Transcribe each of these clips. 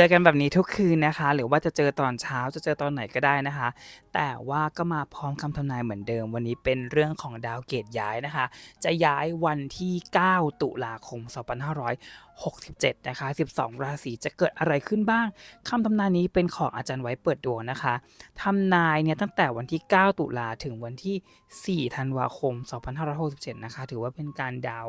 เจอกันแบบนี้ทุกคืนนะคะ หรือว่าจะเจอตอนเช้าจะเจอตอนไหนก็ได้นะคะ แต่ว่าก็มาพร้อมคำทำนายเหมือนเดิม วันนี้เป็นเรื่องของดาวเกตย้ายนะคะ จะย้ายวันที่ 9 ตุลาคม 2567 นะคะ 12 ราศีจะเกิดอะไรขึ้นบ้างคำทำนายนี้เป็นของอาจารย์ไว้เปิดดวงนะคะทำนายเนี่ยตั้งแต่วันที่ 9 ตุลาถึงวันที่ 4 ธันวาคม 2567 นะคะ ถือว่าเป็นการดาว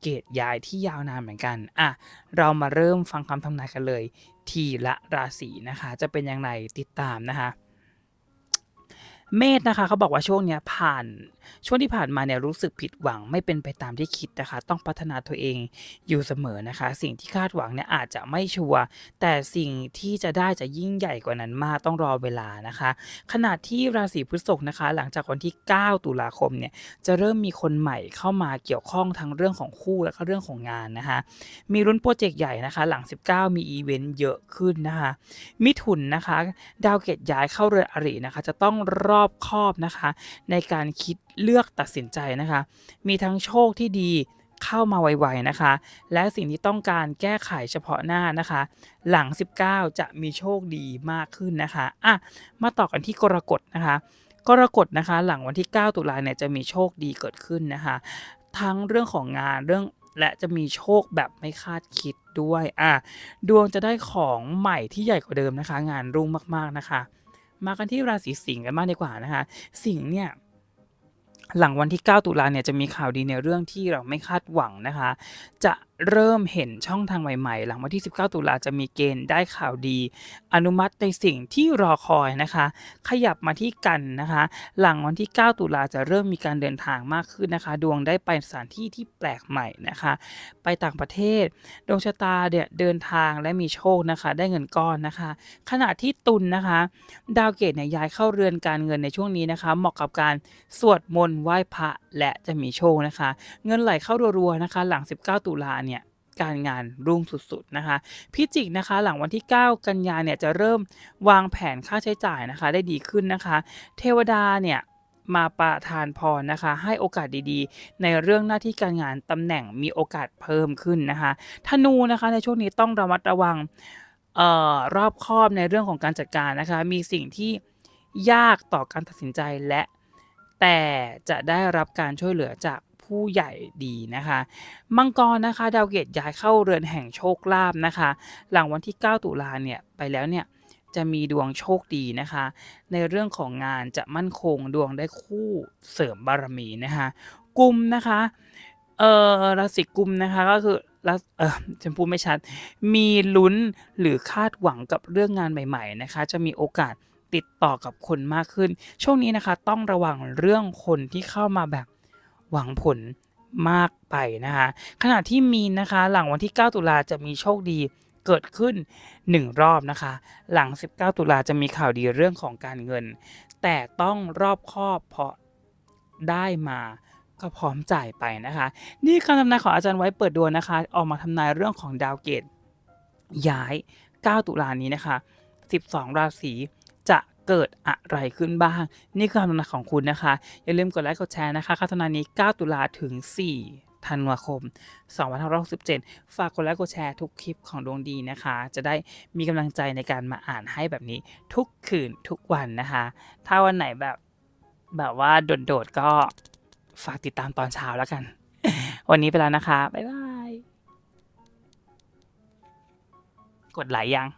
เกตย้ายที่ยาวนานเหมือนกัน อะ เรามาเริ่มฟังคำทำนายกันเลย ทีละราศีนะคะ จะเป็นอย่างไรติดตามนะคะ เมษนะคะเขาบอกว่าช่วงเนี้ยผ่านช่วงที่ผ่านมาเนี่ยรู้สึกผิดหวังไม่เป็นไปตามที่คิดนะคะ ต้องพัฒนาตัวเองอยู่เสมอนะคะ สิ่งที่คาดหวังเนี่ยอาจจะไม่ชัวร์แต่สิ่งที่จะได้จะยิ่งใหญ่กว่านั้นมากต้องรอเวลานะคะ ขณะที่ราศีพฤษภนะคะ หลังจากวันที่ 9 ตุลาคมเนี่ยจะเริ่มมีคนใหม่เข้ามาเกี่ยวข้องทั้งเรื่องของคู่และก็เรื่องของงานนะคะ มีรุ่นโปรเจกต์ใหญ่นะคะ หลัง 19 มีอีเวนต์เยอะขึ้นนะคะ มิถุนนะคะ ดาวเกตย้ายเข้าเรือนอรินะคะ จะต้องรอบคอบนะคะ ในการคิดเลือกตัดสินใจนะคะ มีทั้งโชคที่ดีเข้ามาไวๆนะคะ และสิ่งที่ต้องการแก้ไขเฉพาะหน้านะคะ หลัง 19 จะมีโชคดีมากขึ้นนะคะอะมาต่อกันที่กรกฎนะคะ กรกฎนะคะ หลังวันที่ 9 ตุลาเนี่ยจะมีโชคดีเกิดขึ้นนะคะ ทั้งเรื่องของงานเรื่องและจะมีโชคแบบไม่คาดคิดด้วยอะดวงจะได้ของใหม่ที่ใหญ่กว่าเดิมนะคะ งานรุ่งมากๆนะคะ มากันที่ราศีสิงห์กันมากดีกว่านะคะสิงห์เนี่ยหลังวันที่ 9 ตุลาเนี่ยจะมีข่าวดีในเรื่องที่เราไม่คาดหวังนะคะ จะ เริ่มเห็นช่องทางใหม่ๆ หลังวันที่ 19 ตุลาจะมีเกณฑ์ได้ข่าวดี อนุมัติในสิ่งที่รอคอยนะคะ ขยับมาที่กันนะคะ หลังวันที่ 9 ตุลาจะเริ่มมีการเดินทางมากขึ้นนะคะ ดวงได้ไปสถานที่ที่แปลกใหม่นะคะ ไปต่างประเทศ ดวงชะตาเนี่ยเดินทางและมีโชคนะคะ ได้เงินก้อนนะคะ ขณะที่ตุลนะคะ ดาวเกตเนี่ยย้ายเข้าเรือนการเงินในช่วงนี้นะคะ เหมาะกับการสวดมนต์ไหว้พระและจะมีโชคนะคะ เงินไหลเข้ารัวๆนะคะ หลัง 19 ตุลา การงานรุ่งสุดๆนะคะ พิจิกนะคะ หลังวันที่ 9 กันยาเนี่ยจะเริ่มวางแผนค่าใช้จ่ายนะคะ ได้ดีขึ้นนะคะ เทวดาเนี่ยมาประทานพรนะคะ ให้โอกาสดีๆ ในเรื่องหน้าที่การงานตำแหน่งมีโอกาสเพิ่มขึ้นนะคะธนูนะคะในช่วงนี้ต้องระมัดระวังออรอบคอบในเรื่องของการจัดการนะคะ มีสิ่งที่ยากต่อการตัดสินใจและ แต่จะได้รับการช่วยเหลือจาก ผู้ใหญ่ดีนะคะ มังกรนะคะดาวเกตย้ายเข้าเรือนแห่งโชคลาภนะคะ หลังวันที่ 9 ตุลาเนี่ยไปแล้วเนี่ยจะมีดวงโชคดีนะคะ ในเรื่องของงานจะมั่นคงดวงได้คู่เสริมบารมีนะคะกุมนะคะเออราศีกุมนะคะก็คือราเออฉันพูดไม่ชัด มีลุ้นหรือคาดหวังกับเรื่องงานใหม่ ๆนะคะ จะมีโอกาสติดต่อกับคนมากขึ้น ช่วงนี้นะคะ ต้องระวังเรื่องคนที่เข้ามาแบบ หวังผลมากไปนะคะขณะที่มีนนะคะ หลังวันที่ 9 ตุลาจะมีโชคดีเกิดขึ้น 1 รอบนะคะ หลัง 19 ตุลาจะมีข่าวดีเรื่องของการเงิน แต่ต้องรอบคอบเพราะได้มาก็พร้อมจ่ายไปนะคะ นี่คำทำนายของอาจารย์ไว้เปิดดวงนะคะ ออกมาทำนายเรื่องของดาวเกตย้าย 9 ตุลานี้นะคะ 12 ราศี เกิดอะไรขึ้นบ้าง นี่คือคำทำนายของคุณนะคะ อย่าลืมกดไลค์กดแชร์นะคะคำทำนานี้ 9 ตุลาถึง 4 ธันวาคม 2567 ฝากกดไลค์กดแชร์ทุกคลิปของดวงดีนะคะ จะได้มีกำลังใจในการมาอ่านให้แบบนี้ทุกคืนทุกวันนะคะ ถ้าวันไหนแบบแบบว่าโดดๆก็ฝากติดตามตอนเช้าแล้วกัน วันนี้ไปแล้วนะคะ บ๊ายบาย กดไลค์ยัง